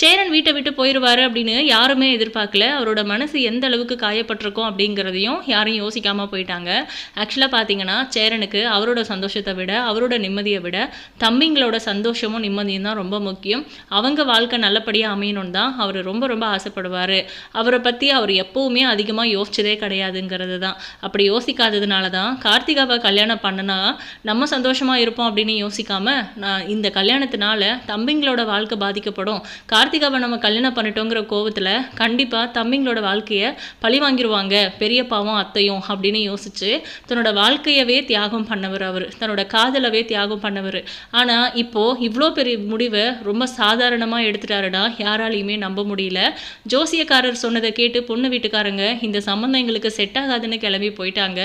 சேரன் வீட்டை விட்டு போயிடுவாரு அப்படின்னு யாருமே எதிர்பார்க்கல. அவரோட மனசு எந்த அளவுக்கு காயப்பட்டிருக்கோம் அப்படிங்கிறதையும் யாரும் யோசிக்காமல் போயிட்டாங்க. ஆக்சுவலாக பார்த்தீங்கன்னா சேரனுக்கு அவரோட சந்தோஷத்தை விட அவரோட நிம்மதியை விட தம்பிங்களோட சந்தோஷமும் நிம்மதியும் தான் ரொம்ப முக்கியம். அவங்க வாழ்க்கை நல்லபடியாக அமையணும்னு தான் அவர் ரொம்ப ரொம்ப ஆசைப்படுவார். அவரை பற்றி அவர் எப்போவுமே அதிகமாக யோசிச்சதே கிடையாதுங்கிறது தான். அப்படி யோசிக்காததுனால தான் கார்த்திகாவை கல்யாணம் பண்ணனா நம்ம சந்தோஷமாக இருப்போம் அப்படின்னு யோசிக்காம நான் இந்த கல்யாணத்தினால தம்பிங்களோட வாழ்க்கை பாதிக்கப்படும். கார்த்திகாவை நம்ம கல்யாணம் பண்ணிட்டோங்கிற கோவத்தில் கண்டிப்பாக தம்பிங்களோட வாழ்க்கையை பழி வாங்கிடுவாங்க பெரியப்பாவும் அத்தையும் அப்படின்னு யோசிச்சு தன்னோட வாழ்க்கையவே தியாகம் பண்ணவர் அவர். தன்னோட காதலவே தியாகம் பண்ணவர். ஆனால் இப்போது இவ்வளோ பெரிய முடிவை ரொம்ப சாதாரணமாக எடுத்துட்டாருன்னா யாராலையுமே நம்ப முடியல. ஜோசியக்காரர் சொன்னதை கேட்டு பொண்ணு வீட்டுக்காரங்க இந்த சம்மந்தம் எங்களுக்கு செட் ஆகாதுன்னு கிளம்பி போயிட்டாங்க.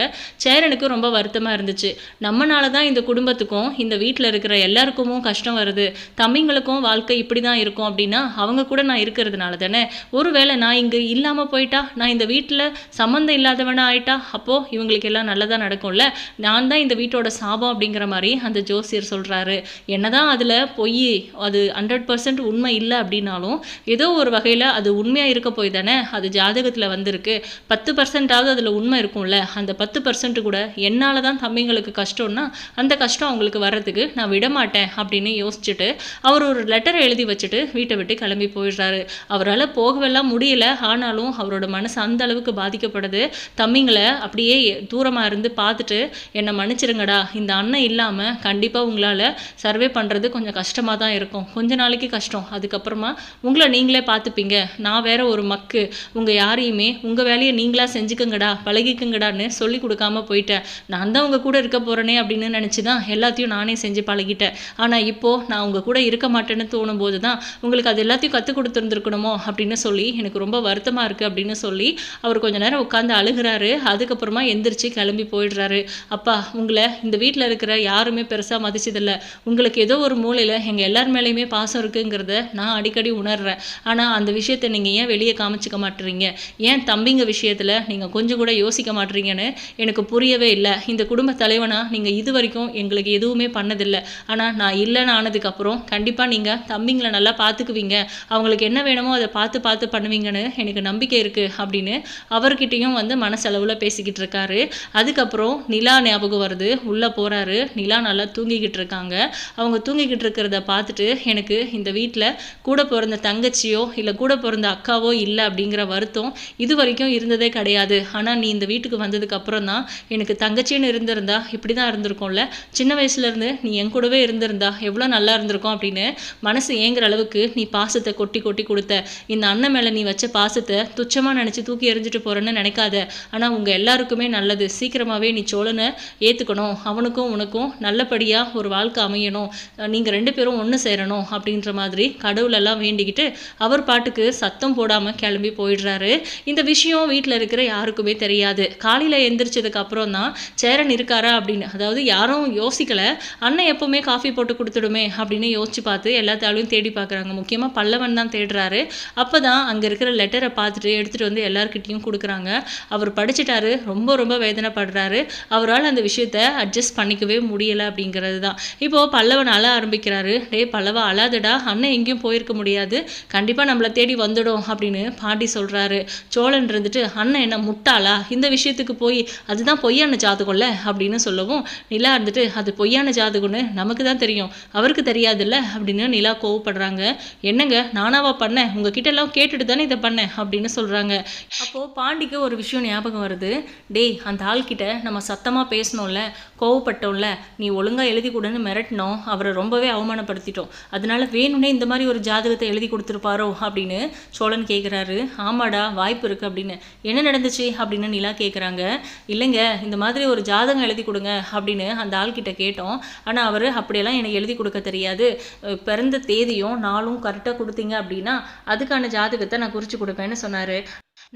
சேரனுக்கு ரொம்ப வருத்தமாக இருந்துச்சு. நம்மனால தான் இந்த குடும்பத்துக்கும் இந்த வீட்டில் இருக்கிற எல்லாருக்குமும் கஷ்டம் வருது. தம்பிங்களுக்கும் வாழ்க்கை இப்படி தான் இருக்கும். அப்படின்னா அவங்க கூட நான் இருக்கிறதுனால தானே? ஒருவேளை நான் இங்கே இல்லாமல் போயிட்டா நான் இந்த வீட்டில் சம்மந்தம் இல்லாதவனா ஆயிட்டா அப்போது இவங்களுக்கு எல்லாம் நல்லதாக நடக்கும்ல? நான் தான் இந்த வீட்டோட சாபம் அப்படிங்கிற மாதிரி அந்த ஜோசியர் சொல்கிறாரு என்னதான் அதில் பொய் அது ஹண்ட்ரட் பர்சன்ட் உண்மை இல்லை அப்படின்னாலும் ஏதோ ஒரு வகையில் அது உண்மையாக இருக்க போய் தானே? அது ஜாதகத்தில் வந்திருக்கு. பத்து பர்சன்டாவது அதில் உண்மை இருக்கும்ல? அந்த பத்து பர்சன்ட் கூட என்னால் தான் தம்பிங்களுக்கு கஷ்டம்னா அந்த கஷ்டம் அவங்களுக்கு வர்றதுக்கு நான் விடமாட்டேன் அப்படின்னு யோசிச்சுட்டு அவர் ஒரு லெட்டரை எழுதி வச்சுட்டு வீட்டை விட்டு கிளம்பி போயிடுறாரு. அவரால் போகவெல்லாம் முடியல. ஆனாலும் அவரோட மனசு அந்த அளவுக்கு பாதிக்கப்படுது. தம்பிங்களை அப்படியே தூரமாக இருந்து பார்த்துட்டு என்னை மன்னிச்சிருங்கடா. இந்த அண்ணன் இல்லாமல் கண்டிப்பாக உங்களால் சர்வே பண்ணுறது கொஞ்சம் கஷ்டமாக தான் இருக்கும். கொஞ்ச நாளைக்கு கஷ்டம். அதுக்கப்புறமா உங்களை நீங்களே பார்த்துப்பீங்க. நான் வேற ஒரு மக்கு. உங்கள் யாரையுமே உங்கள் வேலையை நீங்களா செஞ்சுக்கங்கடா. பழகிக்குங்கடான்னு சொல்லி கொடுக்காம போயிட்டேன். நான் தான் உங்கள் கூட இருக்க போகிறேனே அப்படின்னு நினச்சி தான் எல்லாத்தையும் நானே செஞ்சு பழகிட்டேன். ஆனால் இப்போது நான் உங்கள் கூட இருக்க மாட்டேன்னு தோணும் போது தான் உங்களுக்கு அது எல்லாத்தையும் கற்றுக் கொடுத்துருந்துருக்கணுமோ அப்படின்னு சொல்லி எனக்கு ரொம்ப வருத்தமாக இருக்குது அப்படின்னு சொல்லி அவர் கொஞ்ச நேரம் உட்காந்து அழுகிறாரு. அதுக்கப்புறமா எந்திரிச்சு கிளம்பி போயிடுறாரு. அப்பா உங்களை இந்த வீட்டில் இருக்கிற யாருமே பெருசாக மதிச்சதில்லை. உங்களுக்கு ஏதோ ஒரு மூலையில் எங்கள் எல்லார் மேலேயுமே பாசம் இருக்குங்கிறத நான் அடிக்கடி உணர்றேன். ஆனால் அந்த விஷயத்தை நீங்கள் ஏன் வெளியே காமிச்சிக்க மாட்டுறீங்க ஏன் தம்பிங்க விஷயத்தில் நீங்கள் கொஞ்சம் கூட யோசிக்க மாட்டுறீங்கன்னு எனக்கு புரியவே இல்லை. இந்த குடும்ப தலைவனா நீங்கள் இது வரைக்கும் எங்களுக்கு எதுவுமே பண்ணதில்லை. ஆனால் நான் இல்லைன்னு ஆனதுக்கப்புறம் கண்டிப்பாக நீங்கள் தம்பிங்களை நல்லா பார்த்துக்குவீங்க அவங்களுக்கு என்ன வேணுமோ அதை பார்த்து பார்த்து பண்ணுவீங்கன்னு எனக்கு நம்பிக்கை இருக்குது அப்படின்னு அவர்கிட்டையும் வந்து மனசளவில் பேசிக்கிட்டு இருக்காரு. அதுக்கப்புறம் நிலா ஞாபகம் வருது. உள்ளே போகிறாரு நிலா நல்லா தூங்கிக்கிட்டு இருக்காங்க. அவங்க தூங்கிக்கிட்டு இருக்கிறத பார்த்துட்டு எனக்கு இந்த வீட்டில் கூட பிறந்த தங்கச்சியோ இல்லை கூட பிறந்த அக்காவோ இல்லை அப்படிங்கிற வருத்தம் இது வரைக்கும் இருந்ததே கிடையாது. ஆனால் நீ இந்த வீட்டுக்கு வந்ததுக்கு அப்புறம் தான் எனக்கு தங்கச்சின்னு இருந்திருந்தா இப்படி தான் இருந்திருக்கும்ல. சின்ன வயசுலேருந்து நீ என் கூடவே இருந்திருந்தா எவ்வளோ நல்லா இருந்திருக்கும் அப்படின்னு மனசு ஏங்குற அளவுக்கு நீ பாசத்தை கொட்டி கொட்டி கொடுத்த. இந்த அண்ணன் மேலே நீ வச்ச பாசத்தை துச்சமாக நினச்சி தூக்கி எறிஞ்சிட்டு போகிறேன்னு நினைக்காத. ஆனால் உங்கள் எல்லாருக்குமே நல்லது. சீக்கிரமாகவே நீ சோழனை ஏற்றுக்கணும் அவனுக்கும் உனக்கும் நல்லபடியாக ஒரு வாழ்க்கை அமையணும். நீங்கள் ரெண்டு பேரும் ஒன்று சேரணும் அப்படின்ற மாதிரி கடவுளெல்லாம் வேண்டிக்கிட்டு அவர் பாட்டுக்கு சத்தம் போடாமல் கிளம்பி போயிடுறாரு. இந்த விஷயம் வீட்டில் இருக்கிற யாருக்குமே தெரியாது. காலையில் எந்திரிச்சதுக்கு அப்புறம் தான் சேரன் இருக்காரா அப்படின்னு அதாவது யாரும் யோசிக்கலை. அண்ணன் எப்போவுமே காஃபி போட்டு கொடுத்துடுமே அப்படின்னு யோசிச்சு பார்த்து எல்லாத்தாலையும் தேடி பார்க்குறாங்க. முக்கியமாக பல்லவன் தான் தேடுறாரு. அப்போ தான் அங்கே இருக்கிற லெட்டரை பார்த்துட்டு எடுத்துகிட்டு வந்து எல்லாருக்கிட்டையும் கொடுக்குறாங்க. அவர் படிச்சிட்டாரு ரொம்ப ரொம்ப வேதனைப்படுறாரு. அவரால் அந்த விஷயத்த அட்ஜஸ்ட் பண்ணிக்கவே முடியலை அப்படிங்கிறது தான் இப்போது பல்லவன் அழ ஆரம்பிக்கிறாரு. டேய் பல்லவா அழாதடா. அண்ணன் எங்கேயும் போயிருக்க முடியாது. கண்டிப்பாக நம்மளை தேடி வந்துடும் அப்படின்னு பாண்டி சொல்கிறாரு சோழன் இருந்துட்டு அண்ணன் என்ன முட்டாளா? இந்த விஷயத்துக்கு போய் அதுதான் பொய்யான ஜாதகம்ல? அப்படின்னு சொல்லவும் நிலா இருந்துட்டு அது பொய்யான ஜாதகம்னு நமக்கு தான் தெரியும். அவருக்கு தெரியாதுல்ல? அப்படின்னு நிலா கோவப்படுறாங்க. என்னங்க நானாவா பண்ணேன்? உங்ககிட்ட எல்லாம் கேட்டுட்டு தானே இதை பண்ணேன்? அப்படின்னு சொல்கிறாங்க அப்போது பாண்டிக்கு ஒரு விஷயம் ஞாபகம் வருது. டேய் அந்த ஆள்கிட்ட நம்ம சத்தமாக பேசணும்ல கோவப்பட்டோம்ல நீ ஒழுங்காக எழுதி கொடுன்னு மிரட்டினோம். அவரை ரொம்பவே அவமானப்படுத்திட்டோம். அதனால வேணும்னே இந்த மாதிரி ஒரு ஜாதகத்தை எழுதி கொடுத்துருப்பாரோ அப்படின்னு சோழன் கேட்குறாரு ஆமாடா வாய்ப்பு இருக்குது அப்படின்னு. என்ன நடந்துச்சு அப்படின்னு நிலா கேட்குறாங்க இல்லைங்க இந்த மாதிரி ஒரு ஜாதகம் எழுதி கொடுங்க அப்படின்னு அந்த ஆள்கிட்ட கேட்டோம். ஆனால் அவர் அப்படியெல்லாம் எனக்கு எழுதி கொடுக்க தெரியாது. பிறந்த தேதியும் நாளும் கரெக்டாக கொடுத்தீங்க அப்படின்னா அதுக்கான ஜாதகத்தை நான் குறித்து கொடுப்பேன்னு சொன்னார்.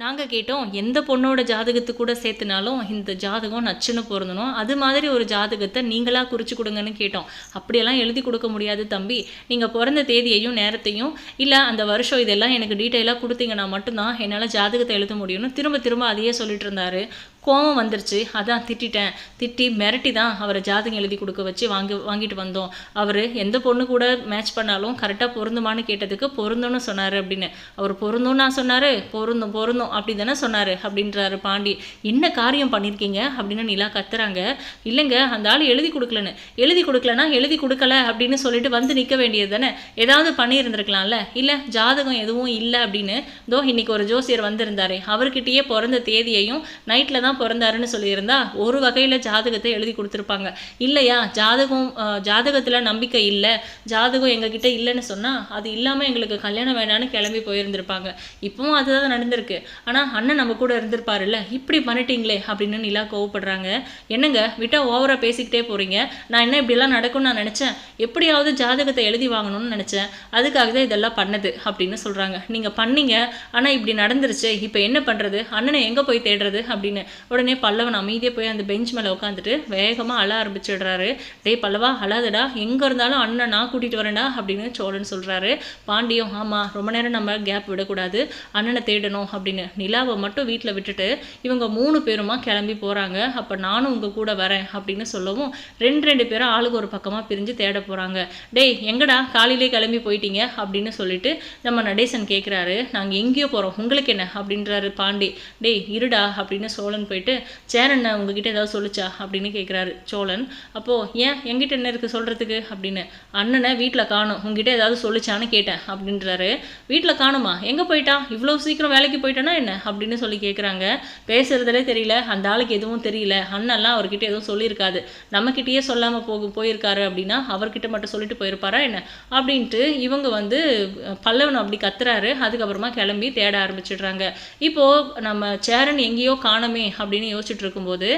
நாங்கள் கேட்டோம் எந்த பொண்ணோட ஜாதகத்து கூட சேர்த்துனாலும் இந்த ஜாதகம் நச்சுன்னு பொருந்தணும். அது மாதிரி ஒரு ஜாதகத்தை நீங்களாக குறித்து கொடுங்கன்னு கேட்டோம். அப்படியெல்லாம் எழுதி கொடுக்க முடியாது தம்பி. நீங்கள் பிறந்த தேதியையும் நேரத்தையும் இல்லை அந்த வருஷம் இதெல்லாம் எனக்கு டீட்டெயிலாக கொடுத்தீங்கன்னா மட்டும்தான் என்னால் ஜாதகத்தை எழுத முடியும்னு திரும்ப திரும்ப அதையே சொல்லிட்டு இருந்தாரு. கோபம் வந்துருச்சு. அதான் திட்டிட்டேன். திட்டி மிரட்டி தான் அவரை ஜாதகம் எழுதி கொடுக்க வச்சு வாங்கி வாங்கிட்டு வந்தோம். அவர் எந்த பொண்ணு கூட மேட்ச் பண்ணாலும் கரெக்டாக பொருந்துமான்னு கேட்டதுக்கு பொருந்தோன்னு சொன்னார் அப்படின்னு. அவர் பொருந்தும் நான் சொன்னார் பொருந்தும் பொருந்தும் அப்படி தானே சொன்னார் அப்படின்றாரு பாண்டி. என்ன காரியம் பண்ணியிருக்கீங்க அப்படின்னு நிலா கத்துறாங்க. இல்லைங்க அந்த ஆள் எழுதி கொடுக்கலன்னு. எழுதி கொடுக்கலனா எழுதி கொடுக்கல அப்படின்னு சொல்லிட்டு வந்து நிற்க வேண்டியது தானே. ஏதாவது பண்ணியிருந்திருக்கலாம்ல. இல்லை ஜாதகம் எதுவும் இல்லை அப்படின்னு. தோ இன்னைக்கு ஒரு ஜோசியர் வந்திருந்தார். அவர்கிட்டயே பிறந்த தேதியையும் நைட்டில் தான் பிறந்தாருன்னு சொல்லியிருந்தா ஒரு வகையில் ஜாதகத்தை எழுதி கொடுத்துருப்பாங்க. இல்லையா? ஜாதகம் ஜாதகத்தில் நம்பிக்கை இல்லை. ஜாதகம் எங்ககிட்ட இல்லைன்னு சொன்னால் அது இல்லாமல் எங்களுக்கு கல்யாணம் வேணான்னு கிளம்பி போயிருந்திருப்பாங்க. இப்போவும் அதுதான் நடந்திருக்கு. ஆனால் அண்ணன் நம்ம கூட இருந்திருப்பாருல்ல. இப்படி பண்ணிட்டீங்களே அப்படின்னு நிலா கோவப்படுறாங்க. என்னங்க? விட்டா ஓவராக பேசிக்கிட்டே போகிறீங்க நான் என்ன இப்படிலாம் நடக்கும்னு நான் நினச்சேன். எப்படியாவது ஜாதகத்தை எழுதி வாங்கணும்னு நினச்சேன். அதுக்காக தான் இதெல்லாம் பண்ணது அப்படின்னு சொல்கிறாங்க நீங்கள் பண்ணீங்க. ஆனால் இப்படி நடந்துருச்சு. இப்போ என்ன பண்ணுறது அண்ணனை எங்கே போய் தேடுறது அப்படின்னு உடனே பல்லவன் அமைதியாக போய் அந்த பெஞ்ச் மேலே உட்காந்துட்டு வேகமாக அழ ஆரம்பிச்சிடுறாரு. டேய் பல்லவா அழாதடா. எங்கே இருந்தாலும் அண்ணன் நான் கூட்டிகிட்டு வரேன்டா அப்படின்னு சோழன் சொல்கிறாரு பாண்டியம் ஆமாம் ரொம்ப நேரம் நம்ம கேப் விடக்கூடாது. அண்ணனை தேடணும் அப்படின்னு நிலாவை மட்டும் வீட்டில் விட்டுட்டு இவங்க மூணு பேருமா கிளம்பி போகிறாங்க அப்போ நானும் உங்கள் கூட வரேன் அப்படின்னு சொல்லவும் ரெண்டு ரெண்டு பேரும் ஆளுக்கு ஒரு பக்கமாக பிரிஞ்சு தேட போகிறாங்க டேய் எங்கடா? காலையிலே கிளம்பி போயிட்டீங்க அப்படின்னு சொல்லிட்டு நம்ம நடேசன் கேட்குறாரு நாங்கள் எங்கேயோ போகிறோம் உங்களுக்கு என்ன? அப்படின்றாரு பாண்டி. டேய் இருடா அப்படின்னு சோழன் போயிட்டு சேரண்ண உங்ககிட்ட ஏதாவது சொல்லுச்சா? அப்படின்னு கேட்குறாரு சோழன். அப்போது ஏன்? எங்கிட்ட என்ன இருக்குது சொல்கிறதுக்கு அப்படின்னு. அண்ணனை வீட்டில் காணும். உங்ககிட்ட ஏதாவது சொல்லுச்சான்னு கேட்டேன் அப்படின்றாரு. வீட்டில் காணுமா? எங்கே போயிட்டா? இவ்வளோ சீக்கிரம் வேலைக்கு போயிட்டானா என்ன? அப்படின்னு சொல்லி கேட்குறாங்க பேசுறதுலே தெரியல. அந்த ஆளுக்கு எதுவும் தெரியல. அண்ணன்லாம் அவர்கிட்ட எதுவும் சொல்லியிருக்காது. நம்மக்கிட்டேயே சொல்லாமல் போக போயிருக்காரு அப்படின்னா அவர்கிட்ட மட்டும் சொல்லிட்டு போயிருப்பாரா என்ன? அப்படின்ட்டு இவங்க வந்து பல்லவன் அப்படி கத்துறாரு. அதுக்கப்புறமா கிளம்பி தேட ஆரம்பிச்சிடுறாங்க. இப்போது நம்ம சேரன் எங்கேயோ காணமே அப்படின்னு யோசிச்சுட்டு இருக்கும்போது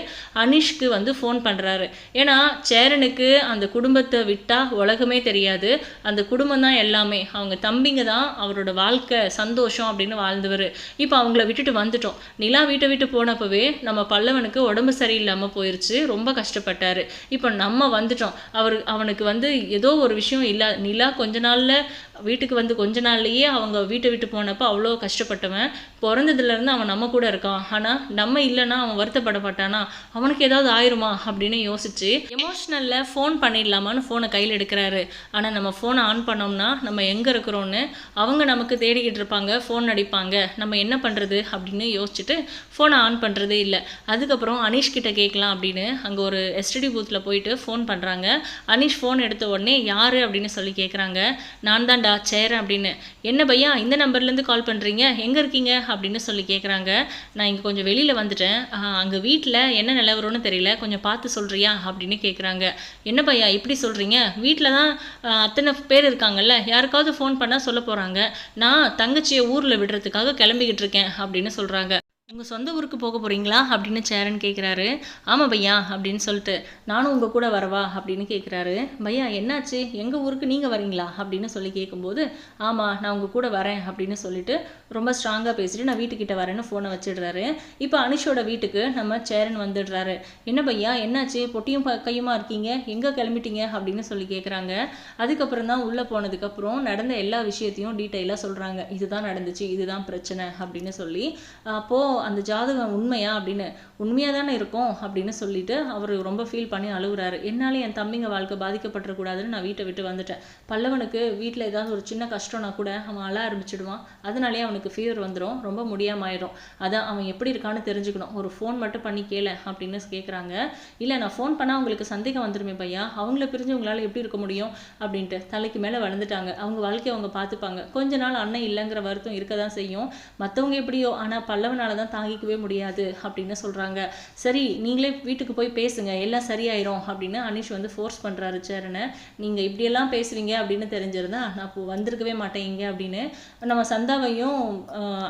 அனிஷ்க்கு வந்து ஃபோன் பண்ணுறாரு ஏன்னா சேரனுக்கு அந்த குடும்பத்தை விட்டால் உலகமே தெரியாது. அந்த குடும்பம் தான் எல்லாமே. அவங்க தம்பிங்க தான் அவரோட வாழ்க்கை சந்தோஷம் அப்படின்னு வாழ்ந்தவர். இப்போ அவங்கள விட்டுட்டு வந்துட்டோம். நிலா வீட்டை விட்டு போனப்பவே நம்ம பல்லவனுக்கு உடம்பு சரியில்லாமல் போயிடுச்சு ரொம்ப கஷ்டப்பட்டார். இப்போ நம்ம வந்துட்டோம். அவர் அவனுக்கு வந்து ஏதோ ஒரு விஷயம் இல்லை. நிலா கொஞ்ச நாளில் வீட்டுக்கு வந்து கொஞ்ச நாள்லேயே அவங்க வீட்டை விட்டு போனப்போ அவ்வளோ கஷ்டப்பட்டவன். பிறந்ததுலேருந்து அவன் நம்ம கூட இருக்கான். ஆனால் நம்ம இல்லைன்னா அவன் வருத்தப்பட மாட்டானா? அவனுக்கு ஏதாவது ஆயிருமா? அப்படின்னு யோசிச்சு எமோஷ்னலில் ஃபோன் பண்ணிடலாமான்னு ஃபோனை கையில் எடுக்கிறாரு. ஆனால் நம்ம ஃபோனை ஆன் பண்ணோம்னா நம்ம எங்கே இருக்கிறோன்னு அவங்க நமக்கு தேடிக்கிட்டு இருப்பாங்க ஃபோன் அடிப்பாங்க. நம்ம என்ன பண்ணுறது அப்படின்னு யோசிச்சுட்டு ஃபோனை ஆன் பண்ணுறதே இல்லை. அதுக்கப்புறம் அனீஷ் கிட்ட கேட்கலாம் அப்படின்னு அங்கே ஒரு எஸ்டிடி பூத்தில் போயிட்டு ஃபோன் பண்ணுறாங்க அனீஷ் ஃபோன் எடுத்த உடனே யார்? அப்படின்னு சொல்லி கேட்குறாங்க. நான் தான்டா சேரன் அப்படின்னு. என்ன பையா இந்த நம்பர்லேருந்து கால் பண்ணுறீங்க எங்கே இருக்கீங்க? அப்படின்னு சொல்லி கேட்குறாங்க நான் இங்கே கொஞ்சம் வெளியில் வந்துட்டேன். அங்கே வீட்டில் என்ன நிலவரம்னு தெரியல. கொஞ்சம் பார்த்து சொல்கிறியா அப்படின்னு கேட்குறாங்க என்ன பையா இப்படி சொல்கிறீங்க வீட்டில் தான் அத்தனை பேர் இருக்காங்கல்ல. யாருக்காவது ஃபோன் பண்ணால் சொல்ல போகிறாங்க நான் தங்கச்சியை ஊரில் விடுறதுக்காக கிளம்பிக்கிட்டு இருக்கேன். அப்படின்னு சொல்கிறாங்க உங்கள் சொந்த ஊருக்கு போக போகிறீங்களா அப்படின்னு சேரன் கேட்குறாரு ஆமாம் பையா அப்படின்னு சொல்லிட்டு. நானும் உங்கள் கூட வரவா? அப்படின்னு கேட்குறாரு பையா என்னாச்சு? எங்கள் ஊருக்கு நீங்கள் வரீங்களா? அப்படின்னு சொல்லி கேட்கும்போது ஆமாம் நான் உங்கள் கூட வரேன் அப்படின்னு சொல்லிட்டு ரொம்ப ஸ்ட்ராங்காக பேசிட்டு நான் வீட்டுக்கிட்ட வரேன்னு ஃபோனை வச்சிடுறாரு. இப்போ அனுஷோட வீட்டுக்கு நம்ம சேரன் வந்துடுறாரு. என்ன பையா என்னாச்சு? பொட்டியும் கையுமா இருக்கீங்க? எங்கே கிளம்பிட்டீங்க? அப்படின்னு சொல்லி கேட்குறாங்க அதுக்கப்புறம் தான் உள்ளே போனதுக்கப்புறம் நடந்த எல்லா விஷயத்தையும் டீட்டெயிலாக சொல்கிறாங்க இதுதான் நடந்துச்சு இதுதான் பிரச்சனை அப்படின்னு சொல்லி அப்போது அந்த ஜாதகம் உண்மையா அப்படின்னு உண்மையாக தானே இருக்கும் அப்படின்னு சொல்லிட்டு அவர் ரொம்ப ஃபீல் பண்ணி அழுகுறாரு. என்னால் என் தம்பிங்க வாழ்க்கை பாதிக்கப்படக்கூடாதுன்னு நான் வீட்டை விட்டு வந்துட்டேன். பல்லவனுக்கு வீட்டில் ஏதாவது ஒரு சின்ன கஷ்டம்னா கூட அவன் அழ ஆரம்பிச்சிடுவான். அதனாலேயே அவனுக்கு ஃபீவர் வந்துடும் ரொம்ப முடியாமாயிடும் அதான் அவன் எப்படி இருக்கான்னு தெரிஞ்சுக்கணும். ஒரு ஃபோன் மட்டும் பண்ணி கேள அப்படின்னு கேட்குறாங்க இல்லை நான் ஃபோன் பண்ணால் உங்களுக்கு சந்தேகம் வந்துருமே பையா. அவங்கள பிரிஞ்சு உங்களால் எப்படி இருக்க முடியும்? அப்படின்ட்டு தலைக்கு மேலே வளர்ந்துட்டாங்க. அவங்க வாழ்க்கையை அவங்க பார்த்துப்பாங்க. கொஞ்ச நாள் அண்ணன் இல்லைங்கிற வருத்தம் இருக்க தான் செய்யும். மற்றவங்க எப்படியோ ஆனால் பல்லவனால தான் தாங்கிக்கவே முடியாது அப்படின்னு சொல்கிறாங்க சரி நீங்களே வீட்டுக்கு போய் பேசுங்க எல்லாம் சரியாயிரும் அப்படின்னு அனிஷ் வந்து ஃபோர்ஸ் பண்ணுறாரு சேரனை. நீங்கள் இப்படியெல்லாம் பேசுவீங்க அப்படின்னு தெரிஞ்சிருந்தா நான் இப்போ வந்திருக்கவே மாட்டேங்க அப்படின்னு நம்ம சந்தாவையும்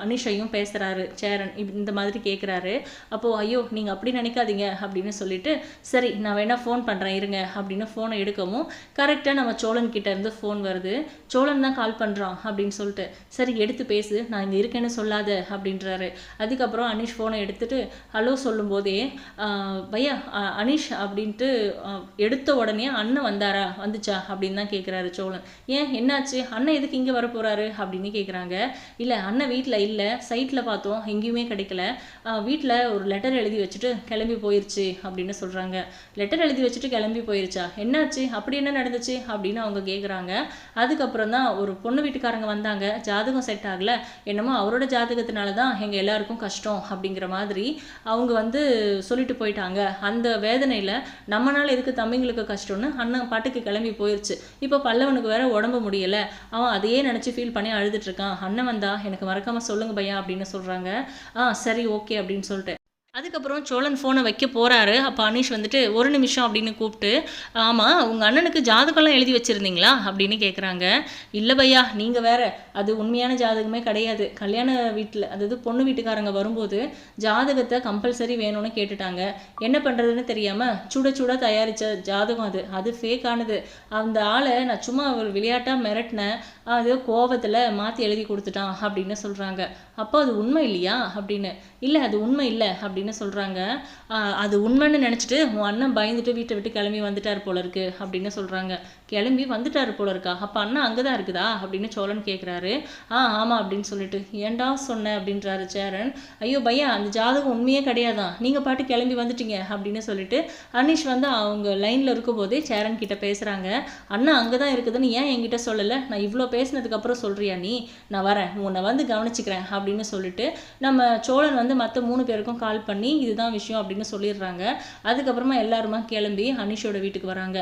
அனிஷையும் பேசுகிறாரு சேரன் இந்த மாதிரி கேட்குறாரு அப்போது ஐயோ நீங்கள் அப்படி நினைக்காதீங்க அப்படின்னு சொல்லிட்டு சரி நான் வேணா ஃபோன் பண்ணுறேன் இருங்க அப்படின்னு ஃபோனை எடுக்கவும் கரெக்டாக நம்ம சோழன் கிட்ட இருந்து ஃபோன் வருது. சோழன் தான் கால் பண்ணுறான் அப்படின்னு சொல்லிட்டு சரி எடுத்து பேசு நான் இங்கே இருக்கேன்னு சொல்லாத அப்படின்றாரு. அதுக்கு அதுக்கப்புறம் அனீஷ் ஃபோனை எடுத்துகிட்டு ஹலோ சொல்லும்போதே பையா அனீஷ் அப்படின்ட்டு எடுத்த உடனே அண்ணன் வந்தாரா? வந்துச்சா? அப்படின்னு தான் கேட்குறாரு சோழன். ஏன்? என்னாச்சு? அண்ணன் எதுக்கு இங்கே வர அப்படின்னு கேட்குறாங்க இல்லை அண்ணன் வீட்டில் இல்லை. சைட்டில் பார்த்தோம். எங்கேயுமே கிடைக்கல. வீட்டில் ஒரு லெட்டர் எழுதி வச்சுட்டு கிளம்பி போயிருச்சு அப்படின்னு சொல்கிறாங்க லெட்டர் எழுதி வச்சுட்டு கிளம்பி போயிருச்சா? என்னாச்சு? அப்படி என்ன நடந்துச்சு? அப்படின்னு அவங்க கேட்குறாங்க அதுக்கப்புறம் தான் ஒரு பொண்ணு வீட்டுக்காரங்க வந்தாங்க. ஜாதகம் செட் ஆகலை. என்னமோ அவரோட ஜாதகத்தினால தான் எங்கள் எல்லாருக்கும் கஷ்டம். கஷ்டம் அப்படிங்கிற மாதிரி அவங்க வந்து சொல்லிட்டு போயிட்டாங்க. அந்த வேதனையில் நம்மனால எதுக்கு தம்பிங்களுக்கு கஷ்டம்னு அண்ணன் பாட்டுக்கு கிளம்பி போயிருச்சு. இப்போ பல்லவனுக்கு வேற உடம்பு முடியல. அவன் அதையே நினச்சி ஃபீல் பண்ணி அழுதுட்டு இருக்கான். அண்ணன் வந்தா எனக்கு மறக்காம சொல்லுங்க பையா அப்படின்னு சொல்கிறாங்க ஆ சரி ஓகே அப்படின்னு சொல்லிட்டு. அதுக்கப்புறம் சோழன் ஃபோனை வைக்க போகிறாரு அப்போ அனீஷ் வந்துட்டு ஒரு நிமிஷம் அப்படின்னு கூப்பிட்டு ஆமாம் உங்கள் அண்ணனுக்கு ஜாதகம்லாம் எழுதி வச்சுருந்தீங்களா? அப்படின்னு கேட்குறாங்க இல்லை பையா நீங்கள் வேற அது உண்மையான ஜாதகமே கிடையாது. கல்யாண வீட்டில் அதாவது பொண்ணு வீட்டுக்காரங்க வரும்போது ஜாதகத்தை கம்பல்சரி வேணும்னு கேட்டுட்டாங்க. என்ன பண்ணுறதுன்னு தெரியாமல் சுட சுட தயாரித்த ஜாதகம் அது. அது ஃபேக் ஆனது. அந்த ஆளை நான் சும்மா ஒரு விளையாட்டாக மிரட்டினேன். அது கோவத்தில் மாற்றி எழுதி கொடுத்துட்டான் அப்படின்னு சொல்கிறாங்க அப்போ அது உண்மை இல்லையா அப்படின்னு. இல்லை அது உண்மை இல்லை அப்படின்னு சொல்கிறாங்க அது உண்மைன்னு நினச்சிட்டு உன் அண்ணன் பயந்துட்டு வீட்டை விட்டு கிளம்பி வந்துட்டார் போல இருக்கு அப்படின்னு சொல்கிறாங்க கிளம்பி வந்துட்டார் போல இருக்கா அப்போ அண்ணா அங்கே தான் இருக்குதா? அப்படின்னு சோழன் கேட்குறாரு ஆ ஆமாம் அப்படின்னு சொல்லிட்டு. ஏன்டா சொன்னேன் அப்படின்றாரு சேரன். ஐயோ பையா அந்த ஜாதகம் உண்மையே கிடையாதான் நீங்கள் பாட்டு கிளம்பி வந்துட்டீங்க அப்படின்னு சொல்லிட்டு அனீஷ் வந்து அவங்க லைனில் இருக்கும்போதே சேரன் கிட்ட பேசுகிறாங்க அண்ணா அங்கே தான் இருக்குதுன்னு ஏன் என்கிட்ட சொல்லலை? நான் இவ்வளோ பேசினதுக்கப்புறம் சொல்கிறியா நீ? நான் வரேன். உன்னை வந்து கவனிச்சுக்கிறேன் அப்படின்னு சொல்லிட்டு நம்ம சோழன் வந்து மற்ற மூணு பேருக்கும் கால் பண்ணி இதுதான் விஷயம் அப்படின்னு சொல்லிடுறாங்க. அதுக்கப்புறமா எல்லாருமா கிளம்பி அனீஷோட வீட்டுக்கு வராங்க.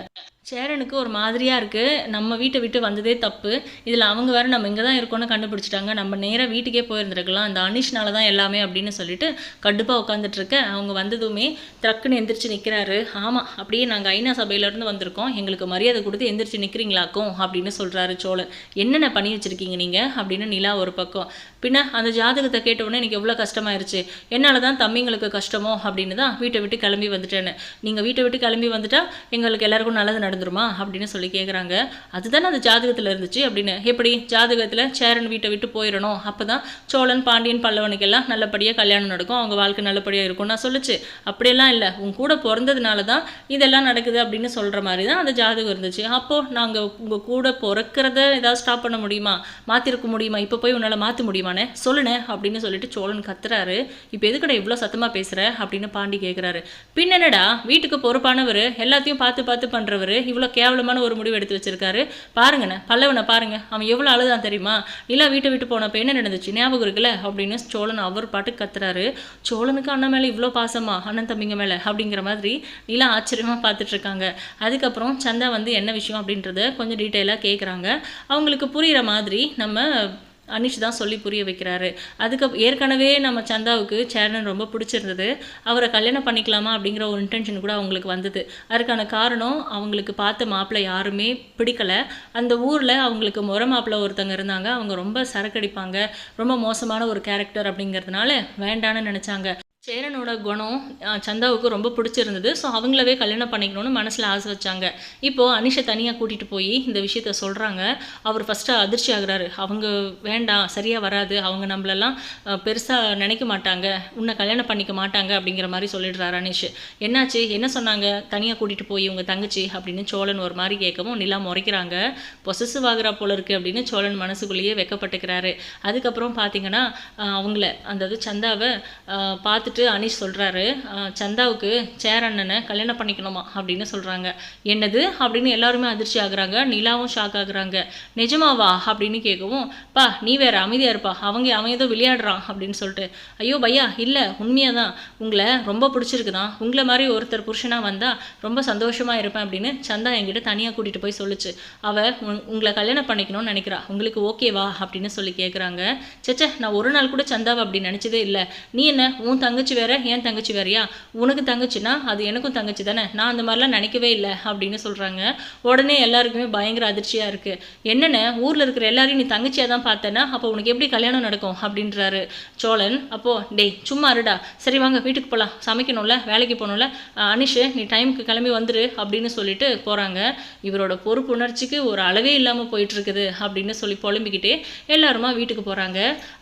சேரனுக்கு ஒரு மாதிரியாக இருக்குது நம்ம வீட்டை விட்டு வந்ததே தப்பு. இதில் அவங்க வேறு நம்ம இங்கே தான் இருக்கோம்னு கண்டுபிடிச்சிட்டாங்க. நம்ம நேராக வீட்டுக்கே போயிருந்துருக்கலாம். அந்த அனிஷ்னால தான் எல்லாமே அப்படின்னு சொல்லிட்டு கடுப்பாக உட்காந்துட்ருக்க அவங்க வந்ததுமே டக்குன்னு எந்திரிச்சு நிற்கிறாரு ஆமாம் அப்படியே நாங்கள் ஐநா சபையிலேருந்து வந்திருக்கோம். எங்களுக்கு மரியாதை கொடுத்து எந்திரிச்சு நிற்கிறீங்களாக்கும் அப்படின்னு சொல்கிறாரு சோழன். என்னென்ன பண்ணி வச்சுருக்கீங்க நீங்கள் அப்படின்னு நிலா ஒரு பக்கம். பின்ன அந்த ஜாதகத்தை கேட்ட உடனே எனக்கு எவ்வளோ கஷ்டமாயிருச்சு. என்னால் தான் தம்பிங்களுக்கு கஷ்டமோ அப்படின்னு தான் வீட்டை விட்டு கிளம்பி வந்துட்டேன்னு. நீங்கள் வீட்டை விட்டு கிளம்பி வந்துட்டால் எங்களுக்கு எல்லாருக்கும் நல்லது நடந்துருமா அப்படின்னு சொல்லி கேட்குறாங்க அதுதானே அந்த ஜாதகத்தில் இருந்துச்சு அப்படின்னு. எப்படி? ஜாதகத்தில் சேரன் வீட்டை விட்டு போயிடணும் அப்போ தான் சோழன் பாண்டியன் பல்லவனுக்கெல்லாம் நல்லபடியாக கல்யாணம் நடக்கும். அவங்க வாழ்க்கை நல்லபடியாக இருக்கும். நான் சொல்லுச்சு. அப்படியெல்லாம் இல்லை. உன் கூட பிறந்ததுனால தான் இதெல்லாம் நடக்குது அப்படின்னு சொல்கிற மாதிரி தான் அந்த ஜாதகம் இருந்துச்சு. அப்போது நாங்கள் உங்கள் கூட பிறக்கிறத ஏதாவது ஸ்டாப் பண்ண முடியுமா? மாற்றிருக்க முடியுமா? இப்போ போய் உன்னால் மாற்ற முடியுமா? முடியுமானே சொல்லுனே அப்படின்னு சொல்லிட்டு சோழன் கத்துறாரு. இப்போ எதுக்கடா இவ்வளோ சத்தமாக பேசுகிற அப்படின்னு பாண்டி கேட்குறாரு பின் என்னடா? வீட்டுக்கு பொறுப்பானவர் எல்லாத்தையும் பார்த்து பார்த்து பண்ணுறவர் இவ்வளோ கேவலமான ஒரு முடிவு எடுத்து வச்சிருக்காரு. பாருங்கண்ணே பல்லவனை பாருங்க. அவன் எவ்வளோ அழுதான் தெரியுமா? நிலா வீட்டை விட்டு போனப்போ என்ன நடந்துச்சு? ஞாபகம் இருக்குல்ல? அப்படின்னு சோழன் அவர் பாட்டு கத்துறாரு. சோழனுக்கு அண்ணன் மேலே இவ்வளோ பாசமா? அண்ணன் தம்பிங்க மேலே? அப்படிங்கிற மாதிரி நிலா ஆச்சரியமாக பார்த்துட்டு இருக்காங்க. அதுக்கப்புறம் சந்தா வந்து என்ன விஷயம் அப்படின்றத கொஞ்சம் டீட்டெயிலாக கேட்குறாங்க அவங்களுக்கு புரிகிற மாதிரி நம்ம அனிஷ் தான் சொல்லி புரிய வைக்கிறாரு. அதுக்கு ஏற்கனவே நம்ம சந்தாவுக்கு சேரன் ரொம்ப பிடிச்சிருந்தது. அவரை கல்யாணம் பண்ணிக்கலாமா அப்படிங்கிற ஒரு இன்டென்ஷன் கூட அவங்களுக்கு வந்தது. அதுக்கான காரணம் அவங்களுக்கு பார்த்த மாப்பிள்ளை யாருமே பிடிக்கல. அந்த ஊரில் அவங்களுக்கு முறை மாப்பிள்ளை ஒருத்தங்க இருந்தாங்க. அவங்க ரொம்ப சரக்கடிப்பாங்க. ரொம்ப மோசமான ஒரு கேரக்டர் அப்படிங்கிறதுனால வேண்டான்னு நினச்சாங்க. சேரனோட குணம் சந்தாவுக்கு ரொம்ப பிடிச்சிருந்தது. ஸோ அவங்களவே கல்யாணம் பண்ணிக்கணும்னு மனசில் ஆசை வச்சாங்க. இப்போது அனிஷை தனியாக கூட்டிகிட்டு போய் இந்த விஷயத்த சொல்கிறாங்க அவர் ஃபஸ்ட்டு அதிர்ச்சி ஆகுறாரு. அவங்க வேண்டாம் சரியாக வராது. அவங்க நம்மளெல்லாம் பெருசாக நினைக்க மாட்டாங்க. உன்னை கல்யாணம் பண்ணிக்க மாட்டாங்க அப்படிங்கிற மாதிரி சொல்லிடுறாரு அனிஷ். என்னாச்சு? என்ன சொன்னாங்க? தனியாக கூட்டிகிட்டு போய் உங்கள் தங்கச்சி அப்படின்னு சோழன் ஒரு மாதிரி கேட்கவும் நிலா முறைக்கிறாங்க. பொசசிவ் ஆகுறா போல இருக்குது அப்படின்னு சோழன் மனசுக்குள்ளேயே வெக்கப்பட்டுக்கிறாரு. அதுக்கப்புறம் பார்த்தீங்கன்னா அவங்கள அந்த இது சந்தாவை பார்த்து பார்த்துட்டு அனீஷ் சொல்கிறாரு சந்தாவுக்கு சேர் அண்ணனை கல்யாணம் பண்ணிக்கணுமா? அப்படின்னு சொல்கிறாங்க என்னது? அப்படின்னு எல்லாருமே அதிர்ச்சி ஆகுறாங்க. நிலாவும் ஷாக் ஆகுறாங்க. நிஜமாவா? அப்படின்னு கேட்கவும் பா நீ வேற அமைதியாக இருப்பா. அவங்க அவன் ஏதோ விளையாடுறான் அப்படின்னு சொல்லிட்டு ஐயோ பையா இல்லை உண்மையாக தான் உங்களை ரொம்ப பிடிச்சிருக்குதான். உங்களை மாதிரி ஒருத்தர் புருஷனாக வந்தால் ரொம்ப சந்தோஷமாக இருப்பேன் அப்படின்னு சந்தா என்கிட்ட தனியாக கூட்டிகிட்டு போய் சொல்லுச்சு. அவள் உங்களை கல்யாணம் பண்ணிக்கணும்னு நினைக்கிறா. உங்களுக்கு ஓகேவா? அப்படின்னு சொல்லி கேட்குறாங்க சேச்சே நான் ஒரு நாள் கூட சந்தாவை அப்படி நினச்சதே இல்லை. நீ என்ன உன் தங்க தங்கச்சி வேற ஏன் தங்கச்சி வேறையா? உனக்கு தங்கச்சின்னா அது எனக்கும் தங்கச்சி தானே? நான் அந்த மாதிரிலாம் நினைக்கவே இல்லை அப்படின்னு சொல்கிறாங்க உடனே எல்லாருக்குமே பயங்கர அதிர்ச்சியாக இருக்குது என்னென்ன? ஊரில் இருக்கிற எல்லாரையும் நீ தங்கச்சியாக தான் பார்த்தேன்னா அப்போ உனக்கு எப்படி கல்யாணம் நடக்கும் அப்படின்றாரு சோழன். அப்போது டேய் சும்மா இருடா. சரி வாங்க வீட்டுக்கு போகலாம் சமைக்கணும்ல? வேலைக்கு போகணும்ல? அனிஷ் நீ டைமுக்கு கிளம்பி வந்துரு அப்படின்னு சொல்லிட்டு போகிறாங்க இவரோட பொறுப்புணர்ச்சிக்கு ஒரு அளவே இல்லாமல் போயிட்டுருக்குது அப்படின்னு சொல்லி புலம்பிக்கிட்டே எல்லாருமா வீட்டுக்கு போகிறாங்க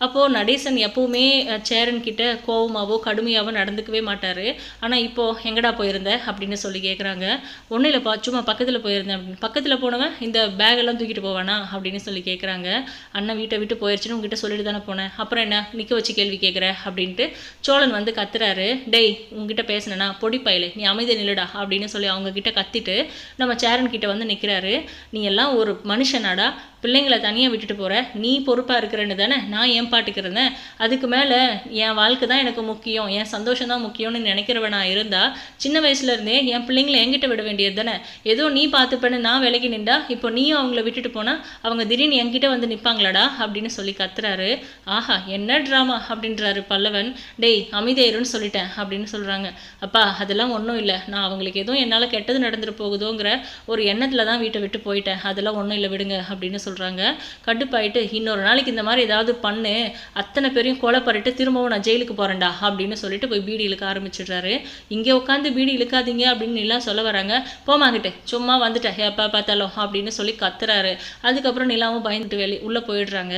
அப்போது நடேசன் எப்போவுமே சேரன் கிட்ட கோவமாவோ கடுமையாகவும் நடந்துக்கவே மாட்டார். ஆனால் இப்போது எங்கடா போயிருந்த? அப்படின்னு சொல்லி கேட்குறாங்க ஒன்றும் இல்லைப்பா சும்மா பக்கத்தில் போயிருந்தேன் அப்படின்னு. பக்கத்தில் போனவன் இந்த பேகெல்லாம் தூக்கிட்டு போவானா? அப்படின்னு சொல்லி கேட்குறாங்க அண்ணன் வீட்டை விட்டு போயிடுச்சுன்னு உங்ககிட்ட சொல்லிட்டு தானே போனேன். அப்புறம் என்ன? நிற்க வச்சு கேள்வி கேட்குற அப்படின்ட்டு சோழன் வந்து கத்துறாரு. டேய் உங்ககிட்ட பேசினேனா? பொடி நீ அமைதி நில்லுடா. அப்படின்னு சொல்லி அவங்க கிட்ட கத்திட்டு நம்ம சேரன் கிட்ட வந்து நிற்கிறாரு நீ எல்லாம் ஒரு மனுஷனாடா? பிள்ளைங்களை தனியாக விட்டுட்டு போகிற நீ பொறுப்பாக இருக்கிறன்னு தானே நான் ஏன் பாட்டுக்கு இருந்தேன்? அதுக்கு மேலே என் வாழ்க்கை தான் எனக்கு முக்கியம் என் சந்தோஷம் தான் முக்கியம்னு நினைக்கிறவனா இருந்தால் சின்ன வயசுல இருந்தே என் பிள்ளைங்களை என்கிட்ட விட வேண்டியது தானே? ஏதோ நீ பார்த்துப்பேன்னு நான் விலகி நின்றா இப்போ நீயும் அவங்கள விட்டுட்டு போனால் அவங்க திடீர்னு என்கிட்ட வந்து நிற்பாங்களாடா அப்படின்னு சொல்லி கத்துறாரு. ஆஹா என்ன ட்ராமா அப்படின்றாரு பல்லவன். டேய் அமைதியாயிருன்னு சொல்லிட்டேன் அப்படின்னு சொல்கிறாங்க அப்பா அதெல்லாம் ஒன்றும் இல்லை. நான் அவங்களுக்கு எதுவும் என்னால் கெட்டது நடந்துட்டு போகுதோங்கிற ஒரு எண்ணத்தில் தான் வீட்டை விட்டு போயிட்டேன். அதெல்லாம் ஒன்றும் இல்லை விடுங்க அப்படின்னு சொல்கிறாங்க கடுப்பாயிட்டு இன்னொரு நாளைக்கு இந்த மாதிரி ஏதாவது பண்ணு. அத்தனை பேரையும் கொலை பண்ணிட்டு திரும்பவும் நான் ஜெயிலுக்கு போகிறேன்டா அப்படின்னு சொல்லிட்டு போய் பீடி இழுக்க ஆரம்பிச்சிடுறாரு. இங்கே உட்காந்து பீடி இழுக்காதீங்க அப்படின்னு எல்லாம் சொல்ல வராங்க. போமாங்கிட்டே சும்மா வந்துட்டேன் எப்போ பார்த்தாலும் அப்படின்னு சொல்லி கத்துறாரு. அதுக்கப்புறம் நிலாவும் பயந்துட்டு வெளியே உள்ளே போயிடுறாங்க.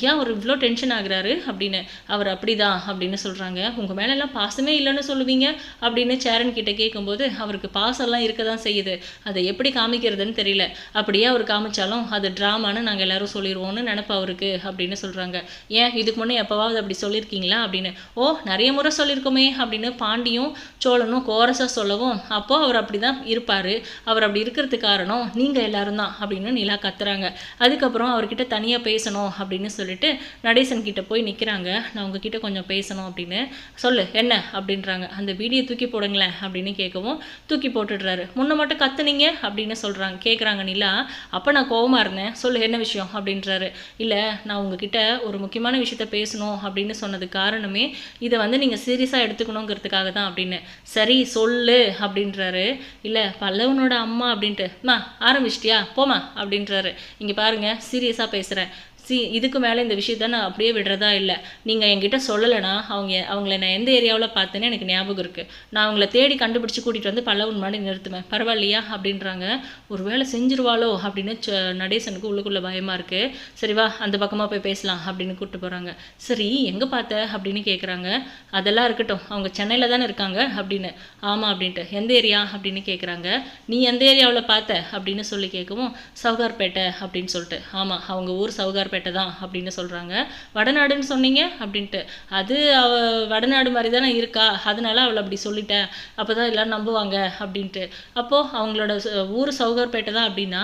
ஏன் அவர் இவ்வளோ டென்ஷன் ஆகுறாரு? அப்படின்னு. அவர் அப்படிதான் அப்படின்னு சொல்கிறாங்க உங்கள் மேலெல்லாம் பாசமே இல்லைன்னு சொல்லுவீங்க அப்படின்னு சேரன் கிட்ட கேட்கும்போது அவருக்கு பாசம்லாம் இருக்க தான் செய்யுது. அதை எப்படி காமிக்கிறதுன்னு தெரியல. அப்படியே அவர் காமிச்சாலும் அது ட்ராமா ட்ராமான்னு நாங்கள் எல்லாரும் சொல்லிடுவோம்னு நினப்பு அவருக்கு அப்படின்னு சொல்கிறாங்க ஏன்? இதுக்கு முன்னே எப்போவாவது அப்படி சொல்லியிருக்கீங்களா? அப்படின்னு. ஓ நிறைய முறை சொல்லியிருக்கோமே அப்படின்னு பாண்டியும் சோழனும் கோரஸாக சொல்லவும் அப்போ அவர் அப்படி தான் இருப்பார். அவர் அப்படி இருக்கிறதுக்கு காரணம் நீங்கள் எல்லாரும் தான் அப்படின்னு நிலா கத்துறாங்க. அதுக்கப்புறம் அவர்கிட்ட தனியாக பேசணும் அப்படின்னு சொல்லிட்டு நடேசன் கிட்ட போய் நிற்கிறாங்க நான் உங்ககிட்ட கொஞ்சம் பேசணும் அப்படின்னு. சொல்லு என்ன? அப்படின்றாங்க. அந்த வீடியோ தூக்கி போடுங்களேன் அப்படின்னு கேட்கவும் தூக்கி போட்டுடுறாரு. முன்ன மட்டும் கத்துனீங்க? அப்படின்னு சொல்கிறாங்க கேட்குறாங்க நிலா. அப்போ நான் கோவமாக இருந்தேன். சொல்லு என்ன விஷயம் அப்படின்றாரு. இல்லை நான் உங்ககிட்ட ஒரு முக்கியமான விஷயத்த பேசணும் அப்படின்னு சொன்னது காரணமே இதை வந்து நீங்கள் சீரியஸாக எடுத்துக்கணுங்கிறதுக்காக தான் அப்படின்னு. சரி சொல்லு அப்படின்றாரு. இல்லை பல்லவனோட அம்மா அப்படின்ட்டு. மா ஆரம்பிச்சிட்டியா? போமா அப்படின்றாரு. இங்கே பாருங்க சீரியஸாக பேசுகிறேன் சி இதுக்கு மேலே இந்த விஷயத்த நான் அப்படியே விடுறதா இல்லை. நீங்கள் என்கிட்ட சொல்லலைன்னா அவங்க அவங்கள நான் எந்த ஏரியாவில் பார்த்தேன்னு எனக்கு ஞாபகம் இருக்குது நான் அவங்கள தேடி கண்டுபிடிச்சி கூட்டிகிட்டு வந்து பல்லவன் முன்னாடி நிறுத்துவேன். பரவாயில்லையா? அப்படின்றாங்க. ஒரு வேளை செஞ்சிருவாளோ? அப்படின்னு ச- நடேசனுக்கு உள்ளுக்குள்ளே பயமாக இருக்குது சரி வா அந்த பக்கமாக போய் பேசலாம் அப்படின்னு கூப்பிட்டு போகிறாங்க சரி எங்கே பார்த்த? அப்படின்னு கேட்குறாங்க அதெல்லாம் இருக்கட்டும். அவங்க சென்னையில் தானே இருக்காங்க அப்படின்னு. ஆமாம் அப்படின்ட்டு. எந்த ஏரியா? அப்படின்னு கேட்குறாங்க நீ எந்த ஏரியாவில் பார்த்த? அப்படின்னு சொல்லி கேட்கவும் சவுகார்பேட்டை அப்படின்னு சொல்லிட்டு. ஆமாம் அவங்க ஊர் சவுகார்பேட்டை தான் அப்படின்னு சொல்கிறாங்க வடநாடுன்னு சொன்னீங்க அப்படின்ட்டு. அது அவ வடநாடு மாதிரி தானே இருக்கா? அதனால அவளை அப்படி சொல்லிட்டேன் அப்போ தான் எல்லோரும் நம்புவாங்க அப்படின்ட்டு. அப்போது அவங்களோட ச- ஊர் சௌகர்பேட்டை தான் அப்படின்னா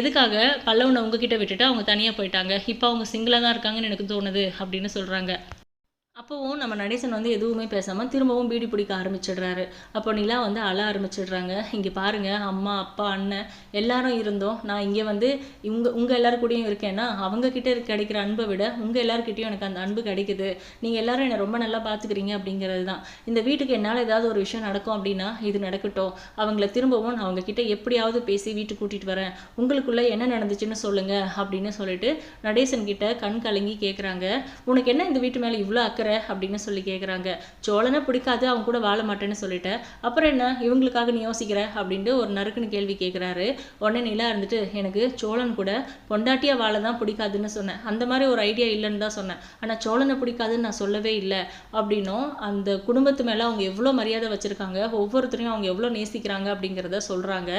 எதுக்காக பல்லவனை உங்ககிட்ட விட்டுட்டு அவங்க தனியாக போயிட்டாங்க? இப்போ அவங்க சிங்கிளாக தான் இருக்காங்கன்னு எனக்கு தோணுது அப்படின்னு சொல்கிறாங்க அப்போவும் நம்ம நடேசன் வந்து எதுவுமே பேசாமல் திரும்பவும் பீடி பிடிக்க ஆரம்பிச்சிடுறாரு. அப்போ நிலா வந்து அழ ஆரம்பிச்சிடுறாங்க. இங்கே பாருங்க அம்மா அப்பா அண்ணன் எல்லாரும் இருந்தோம். நான் இங்கே வந்து இவங்க உங்கள் எல்லாரு கூடயும் இருக்கேன்னா அவங்கக்கிட்ட கிடைக்கிற அன்பை விட உங்கள் எல்லாருக்கிட்டையும் எனக்கு அந்த அன்பு கிடைக்குது. நீங்கள் எல்லாரும் என்னை ரொம்ப நல்லா பார்த்துக்கிறீங்க அப்படிங்கிறது தான் இந்த வீட்டுக்கு என்னால் ஏதாவது ஒரு விஷயம் நடக்கும் அப்படின்னா இது நடக்கட்டும். அவங்கள திரும்பவும் நான் அவங்க எப்படியாவது பேசி வீட்டுக்கு கூட்டிகிட்டு வரேன். உங்களுக்குள்ளே என்ன நடந்துச்சுன்னு சொல்லுங்கள் அப்படின்னு சொல்லிட்டு நடேசன் கிட்ட கண் கலங்கி கேட்குறாங்க உனக்கு என்ன இந்த வீட்டு மேலே இவ்வளோ அக்கறை அப்படின்னு சொல்லி கேட்குறாங்க சோழனை பிடிக்காது அவங்க கூட வாழ மாட்டேன்னு சொல்லிட்டேன் அப்புறம் என்ன? இவங்களுக்காக நீ யோசிக்கிற? அப்படின்ட்டு ஒரு நறுக்குன்னு கேள்வி கேட்குறாரு உடனே நிலா இருந்துட்டு எனக்கு சோழன் கூட பொண்டாட்டியாக வாழ தான் பிடிக்காதுன்னு சொன்னேன். அந்த மாதிரி ஒரு ஐடியா இல்லைன்னு தான் சொன்னேன். ஆனால் சோழனை பிடிக்காதுன்னு நான் சொல்லவே இல்லை. அப்படின்னும் அந்த குடும்பத்து மேலே அவங்க எவ்வளோ மரியாதை வச்சுருக்காங்க ஒவ்வொருத்தரையும் அவங்க எவ்வளோ நேசிக்கிறாங்க அப்படிங்கிறத சொல்கிறாங்க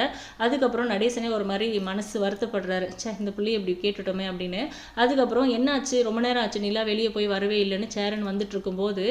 அதுக்கப்புறம் நடேசனே ஒரு மாதிரி மனசு வருத்தப்படுறாரு. ச்சே இந்த பிள்ளை இப்படி கேட்டுட்டோமே அப்படின்னு. அதுக்கப்புறம் என்னாச்சு? ரொம்ப நேரம் ஆச்சு. நிலா வெளியே போய் வரவே இல்லைன்னு சேரன் வந்து வந்துட்டு இருக்கும்போது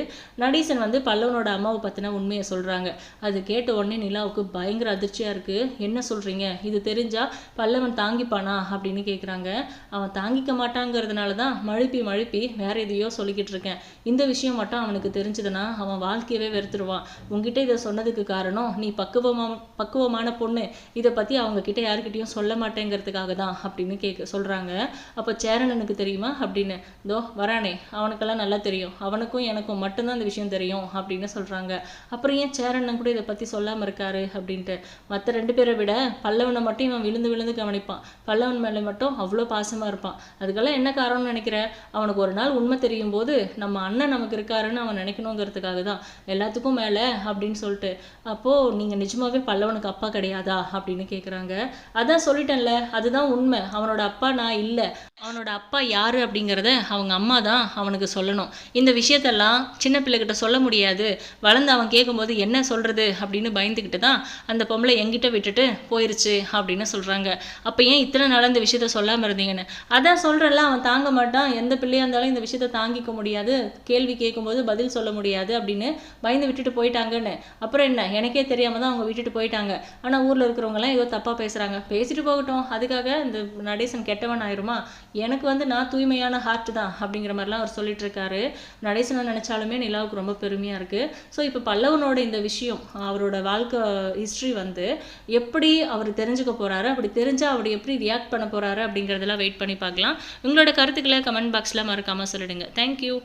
நடேசன் வந்து பல்லவனோட அம்மாவை பற்றின உண்மையை சொல்கிறாங்க அது கேட்ட உடனே நிலாவுக்கு பயங்கர அதிர்ச்சியாக இருக்குது என்ன சொல்கிறீங்க இது தெரிஞ்சா பல்லவன் தாங்கிப்பானா? அப்படின்னு கேட்குறாங்க அவன் தாங்கிக்க மாட்டாங்கிறதுனால தான் மழுப்பி மழுப்பி வேற எதையோ சொல்லிக்கிட்டு இருக்கேன். இந்த விஷயம் மட்டும் அவனுக்கு தெரிஞ்சதுன்னா அவன் வாழ்க்கையவே வெறுத்துருவான். உங்ககிட்ட இதை சொன்னதுக்கு காரணம் நீ பக்குவமா பக்குவமான பொண்ணு. இதை பற்றி அவங்க கிட்ட யாருக்கிட்டையும் சொல்ல மாட்டேங்கிறதுக்காக தான் அப்படின்னு கேட்க சொல்கிறாங்க அப்போ சேரனனுக்கு தெரியுமா? அப்படின்னு. தோ வரானே. அவனுக்கெல்லாம் நல்லா தெரியும். அவன் அவனுக்கும் எனக்கும் மட்டும்தான் இந்த விஷயம் தெரியும் அப்படின்னு சொல்கிறாங்க அப்புறம் ஏன் சேரண்ணன் கூட இதை பற்றி சொல்லாமல் இருக்காரு அப்படின்ட்டு. மற்ற ரெண்டு பேரை விட பல்லவனை மட்டும் இவன் விழுந்து விழுந்து கவனிப்பான். பல்லவன் மேலே மட்டும் அவ்வளோ பாசமாக இருப்பான். அதுக்கெல்லாம் என்ன காரணம்னு நினைக்கிறேன் அவனுக்கு ஒரு நாள் உண்மை தெரியும் போது நம்ம அண்ணன் நமக்கு இருக்காருன்னு அவன் நினைக்கணுங்கிறதுக்காக தான். எல்லாத்துக்கும் மேலே அப்படின்னு சொல்லிட்டு. அப்போது நீங்கள் நிஜமாவே பல்லவனுக்கு அப்பா கிடையாதா அப்படின்னு கேட்குறாங்க அதான் சொல்லிட்டேன்ல அதுதான் உண்மை. அவனோட அப்பா நான் இல்லை. அவனோட அப்பா யார் அப்படிங்கிறத அவங்க அம்மா தான் அவனுக்கு சொல்லணும். இந்த விஷயம் விஷயத்தெல்லாம் சின்ன பிள்ளைகிட்ட சொல்ல முடியாது. வளர்ந்து அவன் கேட்கும்போது என்ன சொல்கிறது அப்படின்னு பயந்துக்கிட்டு தான் அந்த பொம்பளை எங்கிட்ட விட்டுட்டு போயிருச்சு அப்படின்னு சொல்கிறாங்க அப்போ ஏன் இத்தனை நாள் இந்த விஷயத்த சொல்லாமல் இருந்தீங்கன்னு? அதான் சொல்கிறல்ல அவன் தாங்க மாட்டான். எந்த பிள்ளையாக இருந்தாலும் இந்த விஷயத்த தாங்கிக்க முடியாது. கேள்வி கேட்கும்போது பதில் சொல்ல முடியாது அப்படின்னு பயந்து விட்டுட்டு போயிட்டாங்கன்னு. அப்புறம் என்ன? எனக்கே தெரியாமல் தான் அவங்க விட்டுட்டு போயிட்டாங்க. ஆனால் ஊரில் இருக்கிறவங்கலாம் ஏதோ தப்பாக பேசுகிறாங்க பேசிட்டு போகட்டும். அதுக்காக இந்த நடேசன் கெட்டவன் ஆயிருமா? எனக்கு வந்து நான் தூய்மையான ஹார்ட் தான் அப்படிங்கிற மாதிரிலாம் அவர் சொல்லிட்டு இருக்காரு. நடேசனை நினச்சாலுமே நிலாவுக்கு ரொம்ப பெருமையாக இருக்குது ஸோ இப்போ பல்லவனோட இந்த விஷயம் அவரோட வாழ்க்கை ஹிஸ்ட்ரி வந்து எப்படி அவர் தெரிஞ்சுக்க போகிறாரு அப்படி தெரிஞ்சால் அவர் எப்படி ரியாக்ட் பண்ண போகிறாரு அப்படிங்கிறதெல்லாம் வெயிட் பண்ணி பார்க்கலாம். உங்களோட கருத்துக்களை கமெண்ட் பாக்ஸில் மறக்காமல் சொல்லிடுங்க. தேங்க்யூ